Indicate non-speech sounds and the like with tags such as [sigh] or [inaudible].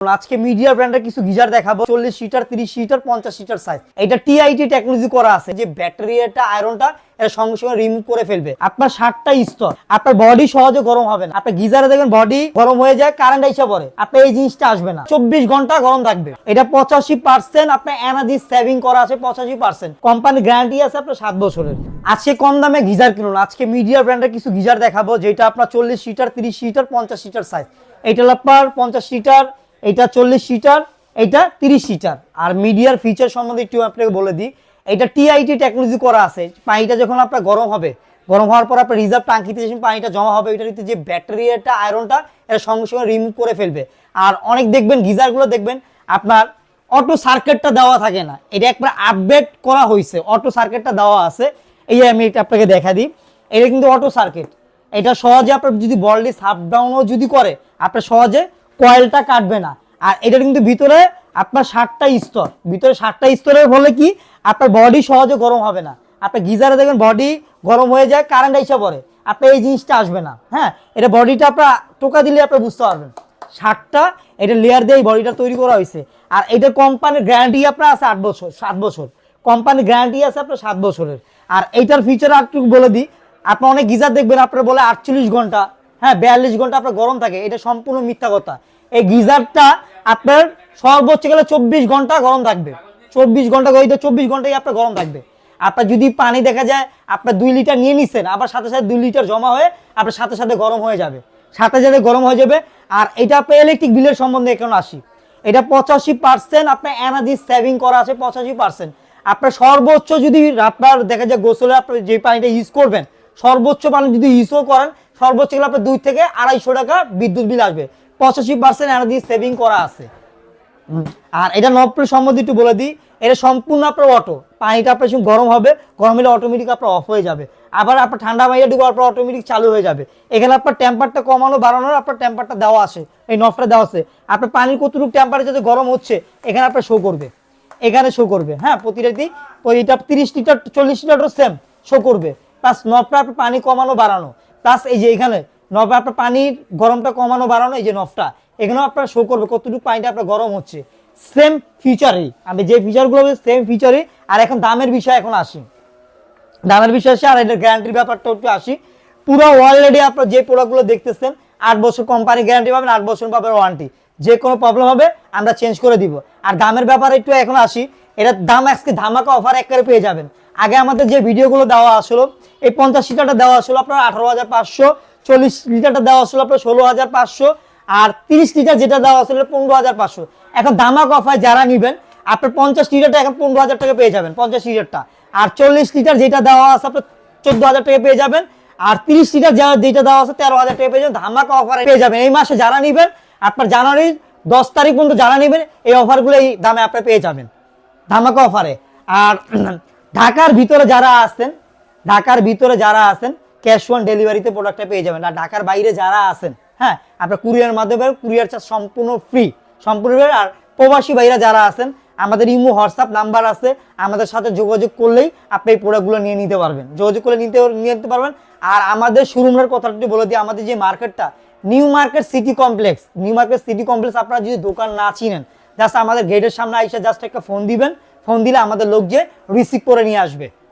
আজকে মিডিয়া ব্র্যান্ডের কিছু গিজার দেখাবো। চল্লিশ সিটার, তিরিশ সিটার, পঞ্চাশ সিটার সাইজ এটা টিআইটি টেকনোলজি করা আছে। যে ব্যাটারিটা আয়রনটা এটা সঙ্গে সঙ্গে রিমুভ করে ফেলবে। আপনার স্তর। আপনার বডি সহজে গরম হবে না। গিজারে দেখবেন বডি গরম হয়ে যায় কারেন্ট এসে পড়ে। আপনার এই জিনিসটা আসবে না। চব্বিশ ঘণ্টা গরম থাকবে। এটা পঁচাশি পার্সেন্ট আপনার এনার্জি সেভিং করা আছে, পঁচাশি পার্সেন্ট কোম্পানি গ্যারান্টি আছে আপনার সাত বছরের। আজকে কম দামে গিজার কিনুন। আজকে মিডিয়া ব্র্যান্ডের কিছু গিজার দেখাবো, যেটা আপনার চল্লিশ সিটার, তিরিশ সিটার, পঞ্চাশ সিটার সাইজ এটা আপনার পঞ্চাশ সিটার এটা চল্লিশ সিটার এটা তিরিশ সিটার। আর মিডিয়ার ফিচার সম্বন্ধে একটু আপনাকে বলে দিই এটা টিআইটি টেকনোলজি করা আছে। পানিটা যখন আপনার গরম হবে, গরম হওয়ার পর আপনার রিজার্ভ টাঙ্কিতে যখন পানিটা জমা হবে এটার ভিতরে যে ব্যাটারিটা আয়রনটা এটা সঙ্গে সঙ্গে রিমুভ করে ফেলবে। আর অনেক দেখবেন, গিজারগুলো দেখবেন, আপনার অটো সার্কিটটা দেওয়া থাকে না। এটা একবার আপডেট করা হয়েছে অটো সার্কিটটা দেওয়া আছে। এই আমি এটা আপনাকে দেখা দিই, এটা কিন্তু অটো সার্কিট এটা সহজে আপনার যদি বলটি সাপ ডাউনও যদি করে, আপনার সহজে কয়েলটা কাটবে না। আর এটা কিন্তু ভিতরে আপনার ষাটটা স্তর। ভিতরে ষাটটা স্তরের ফলে কি? আপনার বডি সহজে গরম হবে না। আপনার গিজারে দেখবেন বডি গরম হয়ে যায় কারেন্ট এসে পড়ে। আপনার এই জিনিসটা আসবে না। হ্যাঁ? এটা বডিটা আপনার টোকা দিলে আপনি বুঝতে পারবেন। ষাটটা এটা লেয়ার দিয়ে এই বডিটা তৈরি করা হয়েছে। আর এটা কোম্পানির গ্যারান্টি আপনার আছে আট বছর, সাত বছর। কোম্পানির গ্যারান্টি আছে আপনার সাত বছরের। আর এইটার ফিচার আর বলে দিই। আপনার অনেক গিজার দেখবেন, আপনার বলে আটচল্লিশ ঘণ্টা। হ্যাঁ বিয়াল্লিশ ঘণ্টা আপনার গরম থাকে, এটা সম্পূর্ণ মিথ্যা কথা। এই গিজারটা আপনার সর্বোচ্চ গেলে চব্বিশ ঘণ্টা গরম থাকবে। চব্বিশ ঘণ্টা গরিতে চব্বিশ ঘন্টাই আপনার গরম থাকবে। আপনার যদি পানি দেখা যায়, আপনার দুই লিটার নিয়ে নিচ্ছেন আবার সাথে সাথে দুই লিটার জমা হয়ে আপনার সাথে সাথে গরম হয়ে যাবে। সাথে সাথে গরম হয়ে যাবে। আর এটা আপনার ইলেকট্রিক বিলের সম্বন্ধে এখন আসি। এটা পঁচাশি পার্সেন্ট আপনার এনার্জি সেভিং করা আছে, পঁচাশি পার্সেন্ট আপনার সর্বোচ্চ যদি আপনার দেখা যায়, গোসলে আপনি যে পানিটা ইউজ করবেন, সর্বোচ্চ পানি যদি ইউজও করেন সর্বোচ্চ গেলে আপনার দুই থেকে আড়াইশো টাকা বিদ্যুৎ বিল আসবে। পঁচাশি পার্সেন্ট এনার্জি সেভিং করা আছে। আর এটা নবপ্রে সম্বন্ধে একটু বলে দিই, এটা সম্পূর্ণ আপনার অটো পানিটা আপনার গরম হবে, গরম হলে অটোমেটিক আপনার অফ হয়ে যাবে। আবার আপনার ঠান্ডা পানিটা ঢুকে আপনার অটোমেটিক চালু হয়ে যাবে। এখানে আপনার টেম্পারটা কমানো, বাড়ানোর আপনার টেম্পারটা দেওয়া আছে। এই নবটা দেওয়া আছে। আপনার পানির কতটুকু টেম্পারেচার গরম হচ্ছে, এখানে আপনার শো করবে। এখানে শো করবে হ্যাঁ প্রতিটাতেই এটা তিরিশ লিটার চল্লিশ লিটারও সেম শো করবে। প্লাস নবটা আপনার পানি কমানো, বাড়ানো। প্লাস এই যে এখানে, নবে আপনার পানির গরমটা কমানো, বাড়ানো, এই যে নবটা এখানেও আপনার শো করবে কতটুকু পানিটা আপনার গরম হচ্ছে। সেম ফিচারই আমি যে ফিচারগুলো সেম ফিচারে আর এখন দামের বিষয় এখন আসি। দামের বিষয় আসি, আর এটার গ্যারান্টির ব্যাপারটা একটু আসি। পুরো অলরেডি আপনার যে প্রোডাক্টগুলো দেখতেছেন, আট বছর কোম্পানি গ্যারান্টি পাবেন, আট বছর পাবেন ওয়ারেন্টি যে কোনো প্রবলেম হবে, আমরা চেঞ্জ করে দিব। আর দামের ব্যাপারে একটু এখন আসি এটার দাম আজকে ধামাকা অফার একবারে পেয়ে যাবেন। আগে আমাদের যে ভিডিওগুলো দেওয়া আসলো, এই পঞ্চাশ লিটারটা দেওয়া আসলো আপনার আঠারো হাজার পাঁচশো, চল্লিশ লিটারটা দেওয়া আসলো আপনার ষোলো হাজার পাঁচশো, আর তিরিশ লিটার যেটা দেওয়া আসলো পনেরো হাজার পাঁচশো। এখন ধামাক অফার যারা নেবেন, আপনার পঞ্চাশ লিটারটা এখন পনেরো হাজার টাকা পেয়ে যাবেন, পঞ্চাশ লিটারটা। আর চল্লিশ লিটার যেটা দেওয়া আছে আপনার চোদ্দ হাজার টাকা পেয়ে যাবেন, আর তিরিশ লিটার যা যেটা দেওয়া আছে তেরো হাজার টাকা পেয়ে যাবেন, ধামাকা অফারে পেয়ে যাবেন। এই মাসে যারা নেবেন, আপনার জানুয়ারির দশ তারিখ পর্যন্ত যারা নেবেন, এই অফারগুলো এই দামে আপনি পেয়ে যাবেন। ধামাকা অফারে আর [clears throat] ঢাকার ভিতরে যারা আছেন, ঢাকার ভিতরে যারা আছেন ক্যাশ অন ডেলিভারিতে প্রোডাক্টটা পেয়ে যাবেন। আর ঢাকার বাইরে যারা আছেন হ্যাঁ আপনার কুরিয়ার মাধ্যমে কুরিয়ার চার্জ সম্পূর্ণ ফ্রি সম্পূর্ণ আর প্রবাসী ভাইরা যারা আছেন, আমাদের ইমো, হোয়াটসঅ্যাপ নাম্বার আছে। আমাদের সাথে যোগাযোগ করলেই আপনি এই প্রোডাক্টগুলো নিয়ে নিতে পারবেন। যোগাযোগ করে নিতে, নিয়ে নিতে পারবেন। আর আমাদের শোরুমের কথাটা বলে দিই, আমাদের যে মার্কেটটা new market city complex new market city complex আপনারা যদি দোকান না চিনেন জাস্ট আমাদের গেটের সামনে এসে জাস্ট একটা ফোন দিবেন। ফোন দিলে আমাদের লোক যে রিসিভ করে নিয়ে আসবে।